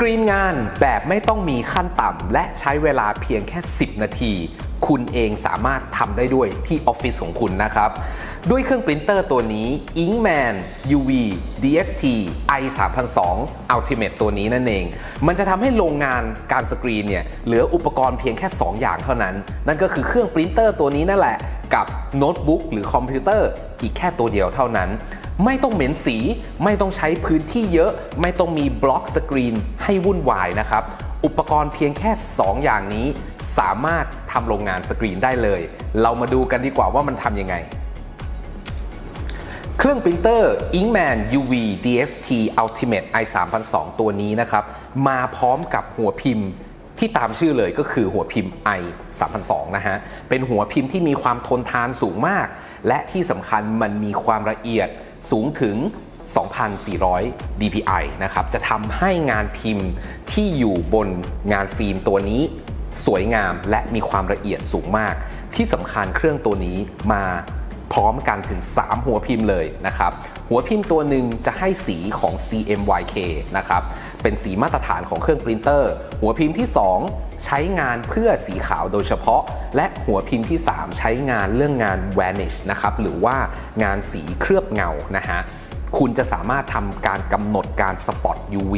กรีนงานแบบไม่ต้องมีขั้นต่ำและใช้เวลาเพียงแค่ 10 นาที คุณเองสามารถทำได้ด้วยที่ออฟฟิศของคุณนะครับ ด้วยเครื่องปรินเตอร์ตัวนี้ Inkman UV DFT i 3 0 0 Ultimate ตัวนี้นั่นเอง มันจะทำให้โรงงานการสกรีนเนี่ยเหลืออุปกรณ์เพียงแค่ 2 อย่างเท่านั้น นั่นก็คือเครื่องปรินเตอร์ตัวนี้นั่นแหละ กับโน้ตบุ๊กหรือคอมพิวเตอร์อีกแค่ตัวเดียวเท่านั้น ไม่ต้องเหม็นสี ไม่ต้องใช้พื้นที่เยอะ ไม่ต้องมีบล็อกสกรีนให้วุ่นวายนะครับ อุปกรณ์เพียงแค่ 2 อย่างนี้สามารถทำโรงงานสกรีนได้เลย เรามาดูกันดีกว่าว่ามันทำยังไง เครื่องปรินเตอร์ Inkman UV DFT Ultimate i 3 0 0ตัวนี้นะครับ มาพร้อมกับหัวพิมพ์ที่ตามชื่อเลยก็คือหัวพิมพ์ i 3 0 0นะฮะ เป็นหัวพิมพ์ที่มีความทนทานสูงมาก และที่สำคัญมันมีความละเอียด สูงถึง 2,400 dpi นะครับ จะทำให้งานพิมพ์ที่อยู่บนงานฟิล์มตัวนี้สวยงามและมีความละเอียดสูงมาก ที่สำคัญเครื่องตัวนี้มาพร้อมกันถึง 3 หัวพิมพ์เลยนะครับ หัวพิมพ์ตัวหนึ่งจะให้สีของ CMYK นะครับ เป็นสีมาตรฐานของเครื่องปรินเตอร์ หัวพิมพ์ที่ 2 ใช้งานเพื่อสีขาวโดยเฉพาะ และหัวพิมพ์ที่ 3 ใช้งานเรื่องงาน vanish นะครับหรือว่างานสีเคลือบเงานะฮะคุณจะสามารถทำการกำหนดการสปอต UV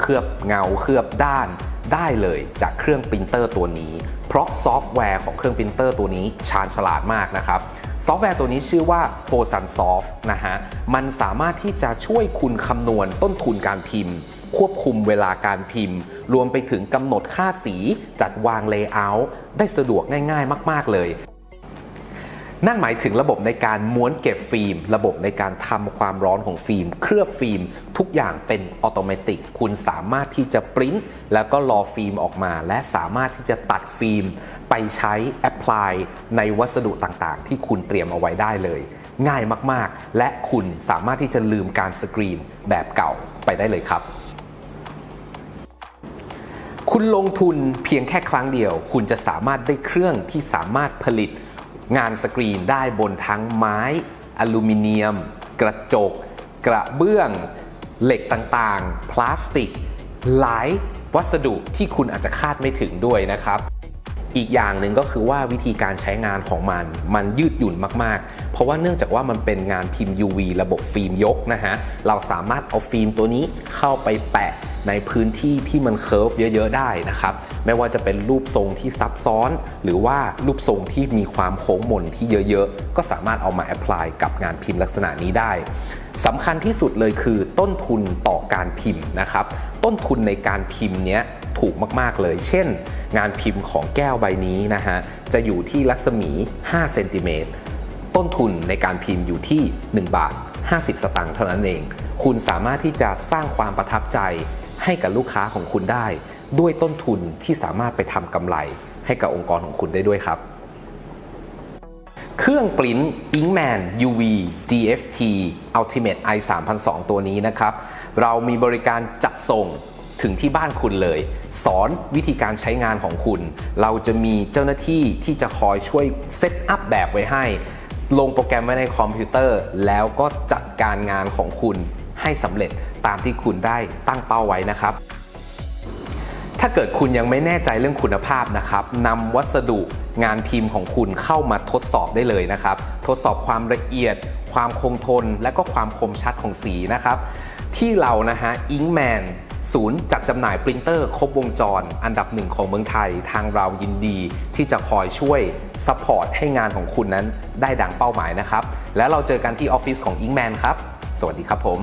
เคลือบเงาเคลือบด้านได้เลยจากเครื่องปรินเตอร์ตัวนี้ เพราะซอฟต์แวร์ของเครื่องปรินเตอร์ตัวนี้ชาญฉลาดมากนะครับ ซอฟต์แวร์ตัวนี้ชื่อว่า p o s a n Soft นะฮะ มันสามารถที่จะช่วยคุณคำนวณต้นทุนการพิมพ์ ควบคุมเวลาการพิมพ์ รวมไปถึงกำหนดค่าสีจัดวาง Layout ได้สะดวกง่าย ๆ มาก ๆ เลย นั่นหมายถึงระบบในการม้วนเก็บฟิล์ม ระบบในการทำความร้อนของฟิล์ม เคลือบฟิล์ม ทุกอย่างเป็นอัตโนมัติ คุณสามารถที่จะปริ้นแล้วก็รอฟิล์มออกมา และสามารถที่จะตัดฟิล์ม ไปใช้แอพพลายในวัสดุต่างๆ ที่คุณเตรียมเอาไว้ได้เลยง่ายมาก ๆ และคุณสามารถที่จะลืมการสกรีนแบบเก่าไปได้เลยครับ คุณลงทุนเพียงแค่ครั้งเดียว คุณจะสามารถได้เครื่องที่สามารถผลิตงานสกรีนได้บนทั้งไม้อลูมิเนียม กระจก กระเบื้อง เหล็กต่างๆ พลาสติก หลายวัสดุที่คุณอาจจะคาดไม่ถึงด้วยนะครับ อีกอย่างหนึ่งก็คือว่าวิธีการใช้งานของมัน มันยืดหยุ่นมากๆ เพราะว่าเนื่องจากว่ามันเป็นงานพิมพ์ UV ระบบฟิล์มยกนะฮะ เราสามารถเอาฟิล์มตัวนี้เข้าไปแปะ ในพื้นที่ที่มันเคิร์ฟเยอะๆได้นะครับ ไม่ว่าจะเป็นรูปทรงที่ซับซ้อน หรือว่ารูปทรงที่มีความโค้งมนที่เยอะๆ ก็สามารถเอามาแอพพลายกับงานพิมพ์ลักษณะนี้ได้สำคัญที่สุดเลยคือต้นทุนต่อการพิมพ์นะครับ ต้นทุนในการพิมพ์เนี้ยถูกมาก ๆ เลย เช่น งานพิมพ์ของแก้วใบนี้นะฮะ จะอยู่ที่รัศมี 5 เซนติเมตร ต้นทุนในการพิมพ์อยู่ที่ 1 บาท 50 สตางค์เท่านั้นเอง คุณสามารถที่จะสร้างความประทับใจ ให้กับลูกค้าของคุณได้ ด้วยต้นทุนที่สามารถไปทำกำไรให้กับองค์กรของคุณได้ด้วยครับ เครื่องปริ้น Inkman UV DFT Ultimate i 3 0 0ตัวนี้นะครับ เรามีบริการจัดส่งถึงที่บ้านคุณเลย สอนวิธีการใช้งานของคุณ เราจะมีเจ้าหน้าที่ที่จะคอยช่วยเซตอัพแบบไว้ให้ ลงโปรแกรมไว้ในคอมพิวเตอร์ แล้วก็จัดการงานของคุณ ให้สำเร็จตามที่คุณได้ตั้งเป้าไว้นะครับ ถ้าเกิดคุณยังไม่แน่ใจเรื่องคุณภาพนะครับนำวัสดุงานพิมพ์ของคุณเข้ามาทดสอบได้เลยนะครับ ทดสอบความละเอียด ความคงทน และก็ความคมชัดของสีนะครับ ที่เรานะฮะ Inkman ศูนย์จัดจำหน่ายปรินเตอร์ครบวงจร อันดับหนึ่งของเมืองไทย ทางเรายินดีที่จะคอยช่วยซัพพอร์ตให้งานของคุณนั้นได้ดังเป้าหมายนะครับ แล้วเราเจอกันที่ออฟฟิศของ Inkman ครับ สวัสดีครับผม